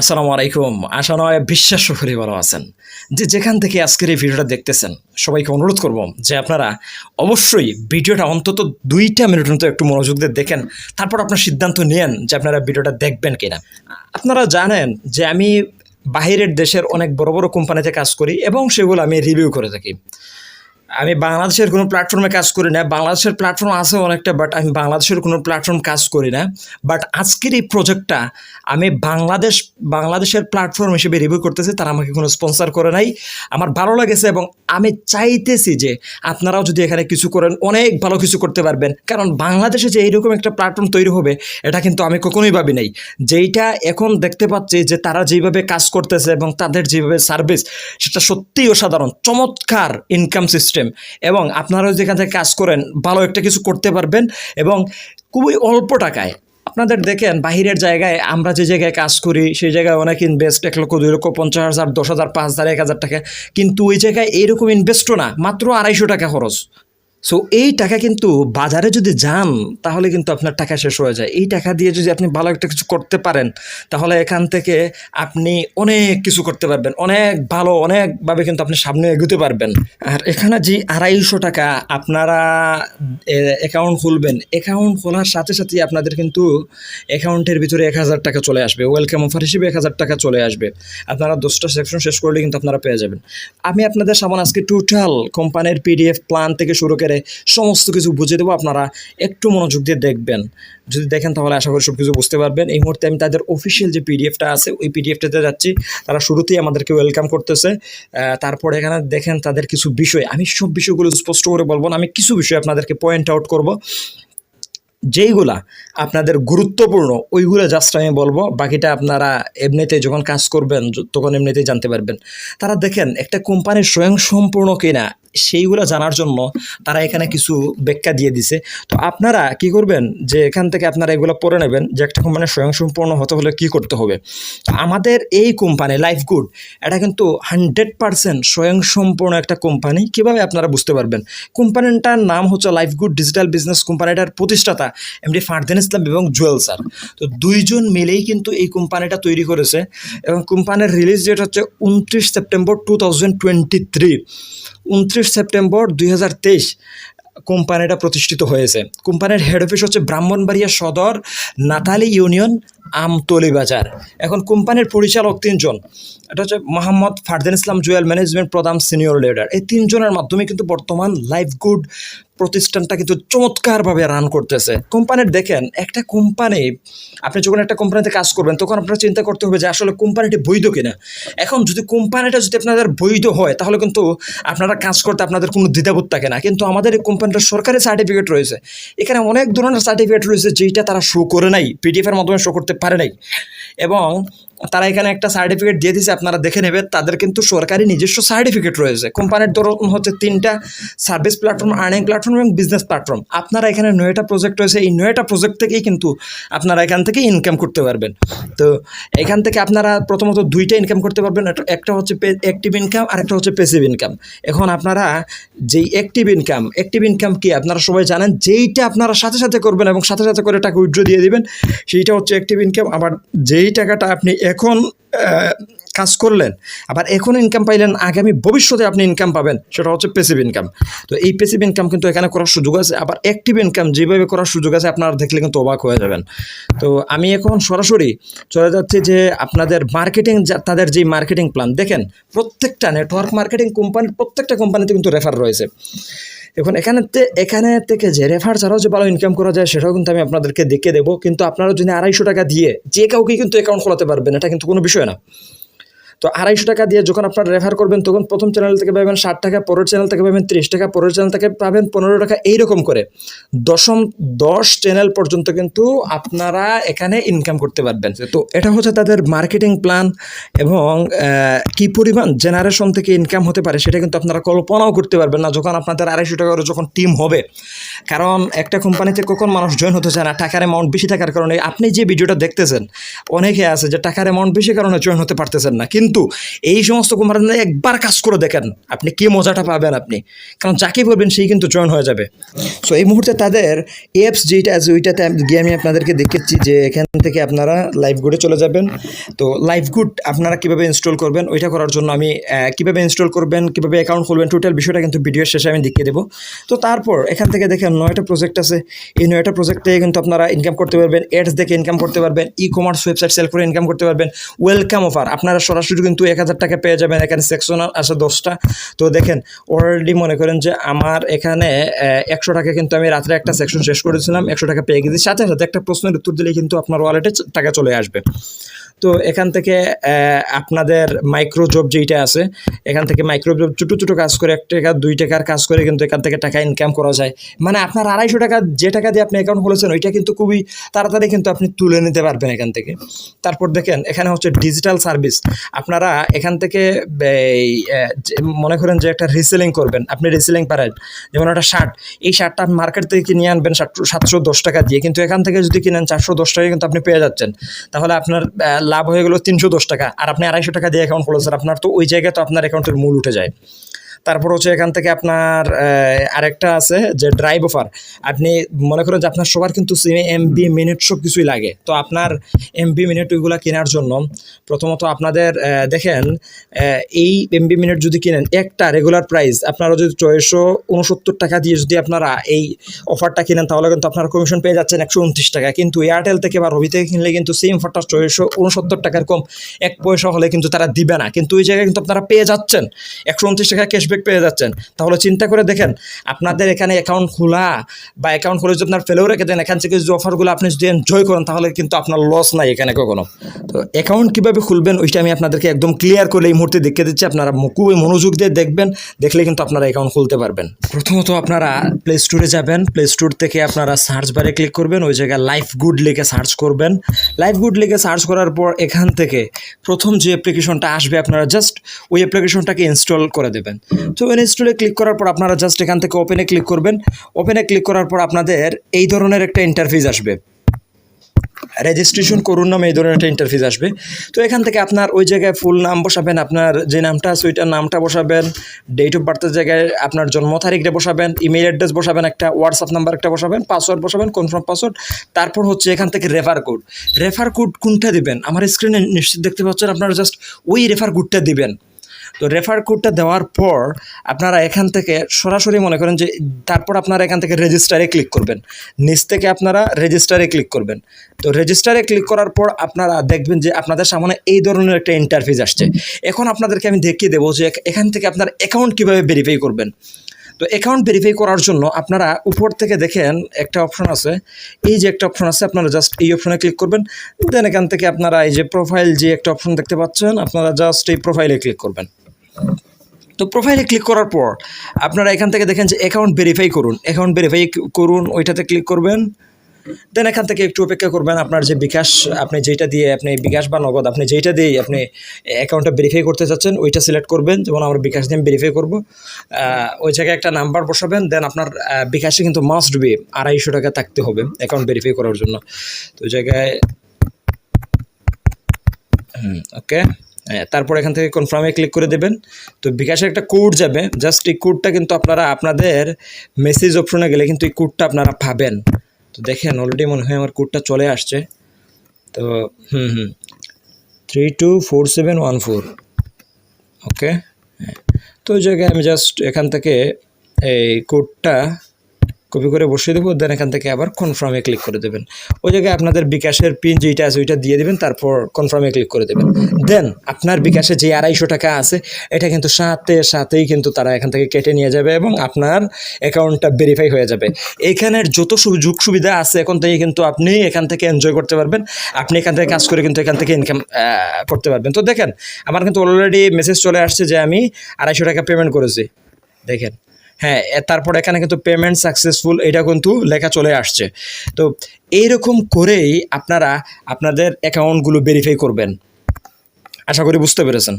আসসালামু আলাইকুম। আশা নয়, বিশ্বাস করে ভালো আছেন। যে যেখান থেকে আজকের এই ভিডিওটা দেখতেছেন, সবাইকে অনুরোধ করব যে আপনারা অবশ্যই ভিডিওটা অন্তত দুইটা মিনিট মতো একটু মনোযোগ দিয়ে দেখেন, তারপর আপনার সিদ্ধান্ত নেন যে আপনারা ভিডিওটা দেখবেন কিনা। আপনারা জানেন যে আমি বাহিরের দেশের অনেক বড় বড় কোম্পানিতে কাজ করি এবং সেগুলো আমি রিভিউ করে থাকি। আমি বাংলাদেশের কোনো প্ল্যাটফর্মে কাজ করি না। বাংলাদেশের প্ল্যাটফর্ম আছে অনেকটা বাট আমি বাংলাদেশের কোনো প্ল্যাটফর্ম কাজ করি না। বাট আজকের এই প্রজেক্টটা আমি বাংলাদেশ, বাংলাদেশের প্ল্যাটফর্ম হিসেবে রিভিউ করতেছি, তারা আমাকে কোনো স্পন্সর করে নাই। আমার ভালো লেগেছে এবং আমি চাইতেছি যে আপনারাও যদি এখানে কিছু করেন, অনেক ভালো কিছু করতে পারবেন। কারণ বাংলাদেশে যে এইরকম একটা প্ল্যাটফর্ম তৈরি হবে, এটা কিন্তু আমি কখনোই ভাবি নাই। যেইটা এখন দেখতে পাচ্ছি যে তারা যেভাবে কাজ করতেছে এবং তাদের যেভাবে সার্ভিস সেটা সত্যিই অসাধারণ, চমৎকার ইনকাম সিস্টেম এবং আপনারাও যেখান থেকে কাজ করেন, ভালো একটা কিছু করতে পারবেন এবং খুবই অল্প টাকায়। আপনাদের দেখেন, বাহিরের জায়গায় আমরা যে জায়গায় কাজ করি, সেই জায়গায় অনেক ইনভেস্ট এক লক্ষ, দুই লক্ষ, পঞ্চাশ হাজার, দশ হাজার, পাঁচ হাজার, এক হাজার টাকা। কিন্তু ওই জায়গায় এরকম ইনভেস্টও না, মাত্র আড়াইশো টাকা খরচ। সো এই টাকা কিন্তু বাজারে যদি যান, তাহলে কিন্তু আপনার টাকা শেষ হয়ে যায়। এই টাকা দিয়ে যদি আপনি ভালো একটা কিছু করতে পারেন, তাহলে এখান থেকে আপনি অনেক কিছু করতে পারবেন। অনেক ভালো, অনেকভাবে কিন্তু আপনি সামনে এগোতে পারবেন। আর এখানে যে আড়াইশো টাকা আপনারা অ্যাকাউন্ট খুলবেন অ্যাকাউন্ট খোলার সাথে সাথে আপনাদের কিন্তু অ্যাকাউন্টের ভিতরে এক হাজার টাকা চলে আসবে। ওয়েলকাম অফার হিসেবে এক হাজার টাকা চলে আসবে। আপনারা দশটা সেকশন শেষ করলে কিন্তু আপনারা পেয়ে যাবেন। আমি আপনাদের সামনে আজকে টোটাল কোম্পানির পিডিএফ প্ল্যান থেকে শুরু করে সমস্ত কিছু বুঝিয়ে দেবো, আপনারা একটু মনোযোগ দিয়ে দেখবেন। যদি দেখেন তাহলে আশা করি সব কিছু বুঝতে পারবেন। এই মুহূর্তে আমি তাদের অফিসিয়াল যে পিডিএফটা আছে, ওই পিডিএফটাতে যাচ্ছি। তারা শুরুতেই আমাদেরকে ওয়েলকাম করতেছে। তারপরে এখানে দেখেন তাদের কিছু বিষয়। আমি সব বিষয়গুলো স্পষ্ট করে বলব না, আমি কিছু বিষয় আপনাদেরকে পয়েন্ট আউট করব। যেইগুলা আপনাদের গুরুত্বপূর্ণ, ওইগুলো জাস্ট আমি বলব। বাকিটা আপনারা এমনিতে যখন কাজ করবেন তখন এমনিতেই জানতে পারবেন। তারা দেখেন, একটা কোম্পানির স্বয়ংসম্পূর্ণ কিনা সেইগুলো জানার জন্য তারা এখানে কিছু ব্যাখ্যা দিয়ে দিছে। তো আপনারা কি করবেন যে এখান থেকে আপনারা এগুলো পড়ে নেবেন যে একটা কোম্পানি স্বয়ংসম্পূর্ণ হতে হলে কি করতে হবে? আমাদের এই কোম্পানি লাইফ গুড এটা কিন্তু হান্ড্রেড পার্সেন্ট স্বয়ংসম্পূর্ণ একটা কোম্পানি কীভাবে আপনারা বুঝতে পারবেন? কোম্পানিটার নাম হচ্ছে লাইফ গুড ডিজিটাল বিজনেস কোম্পানিটার প্রতিষ্ঠাতা এমডি ফারদিন ইসলাম এবং জুয়েল স্যার। তো দুইজন মিলেই কিন্তু এই কোম্পানিটা তৈরি করেছে এবং কোম্পানির রিলিজ ডেট হচ্ছে উনত্রিশ September two thousand twenty three উনত্রিশ সেপ্টেম্বর দুই হাজার তেইশ কোম্পানিটা প্রতিষ্ঠিত হয়েছে। কোম্পানির হেড অফিস হচ্ছে ব্রাহ্মণবাড়িয়া সদর নাতালি ইউনিয়ন আমতলি বাজার। এখন কোম্পানির পরিচালক তিনজন। এটা হচ্ছে মোহাম্মদ ফারদিন ইসলাম, জুয়েল ম্যানেজমেন্ট প্রধান, সিনিয়র লিডার। এই তিনজনের মাধ্যমে কিন্তু বর্তমান লাইফ গুড প্রতিষ্ঠানটা কিন্তু চমৎকারভাবে রান করতেছে। কোম্পানির দেখেন, একটা কোম্পানি আপনি যখন একটা কোম্পানিতে কাজ করবেন, তখন আপনার চিন্তা করতে হবে যে আসলে কোম্পানিটি বৈধ কিনা। এখন যদি কোম্পানিটা যদি আপনাদের বৈধ হয়, তাহলে কিন্তু আপনারা কাজ করতে আপনাদের কোনো দ্বিধাবোধ থাকে না। কিন্তু আমাদের এই কোম্পানিটা সরকারি সার্টিফিকেট রয়েছে। এখানে অনেক ধরনের সার্টিফিকেট রয়েছে যেটা তারা শো করে নাই পিডিএফের মাধ্যমে শো করতে পারে নাই। এবং তারা এখানে একটা সার্টিফিকেট দিয়ে দিয়েছে, আপনারা দেখে নেবেন। তাদের কিন্তু সরকারি নিজস্ব সার্টিফিকেট রয়েছে। কোম্পানির ধরুন হচ্ছে তিনটা সার্ভিস প্ল্যাটফর্ম আর্নিং প্ল্যাটফর্ম এবং বিজনেস প্ল্যাটফর্ম আপনারা এখানে নয়টা প্রজেক্ট রয়েছে। এই নয়টা প্রজেক্ট থেকেই কিন্তু আপনারা এখান থেকে ইনকাম করতে পারবেন। তো এখান থেকে আপনারা প্রথমত দুইটা ইনকাম করতে পারবেন। একটা- হচ্ছে অ্যাক্টিভ ইনকাম আর একটা হচ্ছে পেসিভ ইনকাম এখন আপনারা যেই অ্যাক্টিভ ইনকাম অ্যাক্টিভ ইনকাম কি? আপনারা সবাই জানেন, যেইটা আপনারা সাথে সাথে করবেন এবং সাথে সাথে করে টাকা উইথড্র দিয়ে দিবেন, সেইটা হচ্ছে অ্যাক্টিভ ইনকাম আবার যেই টাকাটা আপনি এখন কাজ করলেন, আবার এখন ইনকাম পাইলেন, আগামী ভবিষ্যতে আপনি ইনকাম পাবেন, সেটা হচ্ছে পেসিভ ইনকাম তো এই পেসিভ ইনকাম কিন্তু এখানে করার সুযোগ আছে, আবার অ্যাক্টিভ ইনকাম যেভাবে করার সুযোগ আছে, আপনারা দেখলে কিন্তু অবাক হয়ে যাবেন। তো আমি এখন সরাসরি চলে যাচ্ছি যে আপনাদের মার্কেটিং তাদের যে মার্কেটিং প্ল্যান দেখেন, প্রত্যেকটা নেটওয়ার্ক মার্কেটিং কোম্পানির প্রত্যেকটা কোম্পানিতে কিন্তু রেফার রয়েছে। এখন এখানে এখানে থেকে যে রেফার ছাড়াও যে ভালো ইনকাম করা যায়, সেটাও কিন্তু আমি আপনাদেরকে দেখে দেবো। কিন্তু আপনারা যদি আড়াইশো টাকা দিয়ে যে কাউকে কিন্তু অ্যাকাউন্ট খোলাতে পারবেন, এটা কিন্তু কোনো বিষয় না। তো আড়াইশো টাকা দিয়ে যখন আপনারা রেফার করবেন, তখন প্রথম চ্যানেল থেকে পাবেন ষাট টাকা, পরের চ্যানেল থেকে পাবেন ত্রিশ টাকা, পরের চ্যানেল থেকে পাবেন পনেরো টাকা, এইরকম করে। দশম, দশ চ্যানেল পর্যন্ত কিন্তু আপনারা এখানে ইনকাম করতে পারবেন। তো এটা হচ্ছে তাদের মার্কেটিং প্ল্যান এবং কি পরিমাণ জেনারেশন থেকে ইনকাম হতে পারে সেটা কিন্তু আপনারা কল্পনাও করতে পারবেন না যখন আপনাদের আড়াইশো টাকা করে যখন টিম হবে। কারণ একটা কোম্পানিতে কখন মানুষ জয়েন হতে চায় না, টাকার অ্যামাউন্ট বেশি থাকার কারণে। আপনি যে ভিডিওটা দেখতেছেন, অনেকে আছে যে টাকার অ্যামাউন্ট বেশি কারণে জয়েন হতে পারতেছেন না। কিন্তু কিন্তু এই সমস্ত কোম্পানিতে একবার কাজ করে দেখেন, আপনি কি মজাটা পাবেন আপনি? কারণ যাকে বলবেন সেই কিন্তু জয়েন হয়ে যাবে। সো এই মুহূর্তে তাদের অ্যাপস যেটা আছে, ওইটাতে গিয়ে আমি আপনাদেরকে দেখেছি যে এখান থেকে আপনারা লাইভ গুডে চলে যাবেন। তো লাইভ গুড আপনারা কীভাবে ইনস্টল করবেন, ওইটা করার জন্য আমি কীভাবে ইনস্টল করবেন, কীভাবে অ্যাকাউন্ট খুলবেন টোটাল বিষয়টা কিন্তু ভিডিওর শেষে আমি দেখিয়ে দেবো। তো তারপর এখান থেকে দেখেন নয়টা প্রজেক্ট আছে। এই নয়টা প্রজেক্ট থেকে কিন্তু আপনারা ইনকাম করতে পারবেন এডস দেখে ইনকাম করতে পারবেন ই কমার্স ওয়েবসাইট সেল করে ইনকাম করতে পারবেন ওয়েলকাম অফার আপনারা সরাসরি কিন্তু এক হাজার টাকা পেয়ে যাবেন। এখানে সেকশনাল আছে দশটা। তো দেখেন অলরেডি মনে করেন যে আমার এখানে একশো টাকা কিন্তু আমি রাত্রে একটা সেকশন শেষ করেছিলাম, একশো টাকা পেয়ে গেছি। সাথে সাথে একটা প্রশ্নের উত্তর দিলে কিন্তু আপনার ওয়ালেটে টাকা চলে আসবে। তো এখান থেকে আপনাদের মাইক্রো জব যেইটা আছে, এখান থেকে মাইক্রো জব ছোটো ছোটো কাজ করে, এক টাকা, দুই টাকার কাজ করে কিন্তু এখান থেকে টাকা ইনকাম করা যায়। মানে আপনার আড়াইশো টাকা, যে টাকা দিয়ে আপনি অ্যাকাউন্ট খুলেছেন, ওইটা কিন্তু খুবই তাড়াতাড়ি কিন্তু আপনি তুলে নিতে পারবেন এখান থেকে। তারপর দেখেন, এখানে হচ্ছে ডিজিটাল সার্ভিস আপনারা এখান থেকে মনে করেন যে একটা রিসেলিং করবেন। আপনি রিসেলিং পারেন, যেমন একটা শার্ট এই শার্টটা আপনি মার্কেট থেকে কিনে আনবেন সাতশো সাতশো দশ টাকা দিয়ে। কিন্তু এখান থেকে যদি কিনেন চারশো দশ টাকা কিন্তু আপনি পেয়ে যাচ্ছেন। তাহলে আপনার লাভ হয়ে গেলো তিনশো দশ টাকা। আর আপনি আড়াইশো টাকা দিয়ে অ্যাকাউন্ট খুলেছেন আপনার তো ওই জায়গায় তো আপনার অ্যাকাউন্টের মূল উঠে যায়। তারপর হচ্ছে এখান থেকে আপনার আরেকটা আছে যে ড্রাইভ অফার। আপনি মনে করেন যে আপনার সবার কিন্তু সিমে এমবি মিনিট সব কিছুই লাগে। তো আপনার এমবি মিনিট ওইগুলো কেনার জন্য প্রথমত আপনাদের দেখেন এই এমবি মিনিট যদি কিনেন, একটা রেগুলার প্রাইস আপনারা যদি ছয়শো উনসত্তর টাকা দিয়ে যদি আপনারা এই অফারটা কিনেন, তাহলে কিন্তু আপনারা কমিশন পেয়ে যাচ্ছেন একশো উনত্রিশ টাকা। কিন্তু এয়ারটেল থেকে বা রবি থেকে কিনলে কিন্তু সেম অফারটা ছয়শো উনসত্তর টাকার কম। এক পয়সা হলে কিন্তু তারা দিবে না। কিন্তু ওই জায়গায় কিন্তু আপনারা পেয়ে যাচ্ছেন। একশো উনত্রিশ টাকা ক্যাশব্যাক পেয়ে যাচ্ছেন। তাহলে চিন্তা করে দেখেন, আপনাদের এখানে অ্যাকাউন্ট খোলা বা অ্যাকাউন্ট খুলে যদি আপনার ফেলেও রেখে দেন, এখান থেকে যদি অফারগুলো আপনি যদি এনজয় করেন, তাহলে কিন্তু আপনার লস নাই এখানে কখনো। তো অ্যাকাউন্ট কীভাবে খুলবেন, ওইটা আমি আপনাদেরকে একদম ক্লিয়ার করে এই মুহূর্তে দেখিয়ে দিচ্ছি। আপনারা খুবই মনোযোগ দিয়ে দেখবেন, দেখলে কিন্তু আপনারা অ্যাকাউন্ট খুলতে পারবেন। প্রথমত আপনারা প্লে স্টোরে যাবেন। প্লে স্টোর থেকে আপনারা সার্চ বারে ক্লিক করবেন। ওই জায়গায় লাইফ গুড লিখে সার্চ করবেন। লাইফ গুড লিখে সার্চ করার পর এখান থেকে প্রথম যে অ্যাপ্লিকেশনটা আসবে, আপনারা জাস্ট ওই অ্যাপ্লিকেশনটাকে ইনস্টল করে দেবেন। তো ইনস্টলে ক্লিক করার পর আপনারা জাস্ট এখান থেকে ওপেনে ক্লিক করবেন। ওপেনে ক্লিক করার পর আপনাদের এই ধরনের একটা ইন্টারফেস আসবে। রেজিস্ট্রেশন করুন নামে এই ধরনের একটা ইন্টারফেস আসবে। তো এখান থেকে আপনার ওই জায়গায় ফুল নাম বসাবেন, আপনার যে নামটা আছে ওইটার নামটা বসাবেন ডেট অফ বার্থের জায়গায় আপনার জন্ম তারিখটা বসাবেন ইমেল অ্যাড্রেস বসাবেন, একটা হোয়াটসঅ্যাপ নাম্বার একটা বসাবেন পাসওয়ার্ড বসাবেন কনফার্ম পাসওয়ার্ড তারপর হচ্ছে এখান থেকে রেফার কোড রেফার কোড কোনটা দিবেন? আমার স্ক্রিনে নিশ্চিত দেখতে পাচ্ছেন আপনারা জাস্ট ওই রেফার কোডটা দিবেন। তো রেফার কোডটা দেওয়ার পর আপনারা এখান থেকে সরাসরি মনে করেন যে তারপর আপনারা এখান থেকে রেজিস্টারে ক্লিক করবেন। নিচ থেকে আপনারা রেজিস্টারে ক্লিক করবেন। তো রেজিস্টারে ক্লিক করার পর আপনারা দেখবেন যে আপনাদের সামনে এই ধরনের একটা ইন্টারফেস আসছে। এখন আপনাদেরকে আমি দেখিয়ে দেবো যে এখান থেকে আপনার অ্যাকাউন্ট কীভাবে ভেরিফাই করবেন। তো অ্যাকাউন্ট ভেরিফাই করার জন্য আপনারা উপর থেকে দেখেন একটা অপশন আছে। এই যে একটা অপশন আছে, আপনারা জাস্ট এই অপশনে ক্লিক করবেন। দেন এখান থেকে আপনারা এই যে প্রোফাইল যে একটা অপশন দেখতে পাচ্ছেন, আপনারা জাস্ট এই প্রোফাইলে ক্লিক করবেন। তো প্রোফাইলে ক্লিক করার পর, আপনারা এখান থেকে দেখেন যে অ্যাকাউন্ট ভেরিফাই করুন। অ্যাকাউন্ট ভেরিফাই করুন, ওইটাতে ক্লিক করবেন। দেন এখান থেকে একটু অপেক্ষা করবেন আপনার যে বিকাশ, আপনি যেটা দিয়ে আপনি বিকাশ বা নগদ, আপনি যেটা দিয়ে আপনি অ্যাকাউন্টটা ভেরিফাই করতে চাচ্ছেন, ওইটা সিলেক্ট করবেন। যেমন আমরা বিকাশ দিয়ে ভেরিফাই করব। ওই জায়গায় একটা নাম্বার বসাবেন দেন আপনার বিকাশে কিন্তু মাস্ট বি আড়াইশো টাকা থাকতে হবে অ্যাকাউন্ট ভেরিফাই করার জন্য। তো ওই জায়গায় ওকে তারপর এখান থেকে কনফার্মে ক্লিক করে দেবেন। তো বিকাশের একটা কোড যাবে। জাস্ট এই কোডটা কিন্তু আপনারা আপনাদের মেসেজ অপশনে গেলে কিন্তু এই কোডটা আপনারা পাবেন। তো দেখেন অলরেডি মনে হয় আমার কোডটা চলে আসছে। তো, হুম হুম। Three two four seven one four okay তো ওই জায়গায় আমি জাস্ট এখান থেকে এই কোডটা কপি করে বসিয়ে দেবো দেন এখান থেকে আবার কনফার্মে ক্লিক করে দেবেন। ওই জায়গায় আপনাদের বিকাশের পিন যেইটা আছে, ওইটা দিয়ে দেবেন, তারপর কনফার্মে ক্লিক করে দেবেন। দেন আপনার বিকাশে যে আড়াইশো টাকা আছে, এটা কিন্তু সাথে সাথেই কিন্তু তারা এখান থেকে কেটে নিয়ে যাবে এবং আপনার অ্যাকাউন্টটা ভেরিফাই হয়ে যাবে। এখানের যত সুযোগ সুবিধা আছে, এখন থেকে কিন্তু আপনি এখান থেকে এনজয় করতে পারবেন। আপনি এখান থেকে কাজ করে কিন্তু এখান থেকে ইনকাম করতে পারবেন। তো দেখেন, আমার কিন্তু অলরেডি মেসেজ চলে আসছে যে আমি আড়াইশো টাকা পেমেন্ট করেছি। দেখেন হ্যাঁ তারপর এখানে কিন্তু পেমেন্ট সাকসেসফুল এটা কিন্তু লেখা চলে আসছে। তো এইরকম করেই আপনারা আপনাদের অ্যাকাউন্টগুলো ভেরিফাই করবেন। আশা করি বুঝতে পেরেছেন।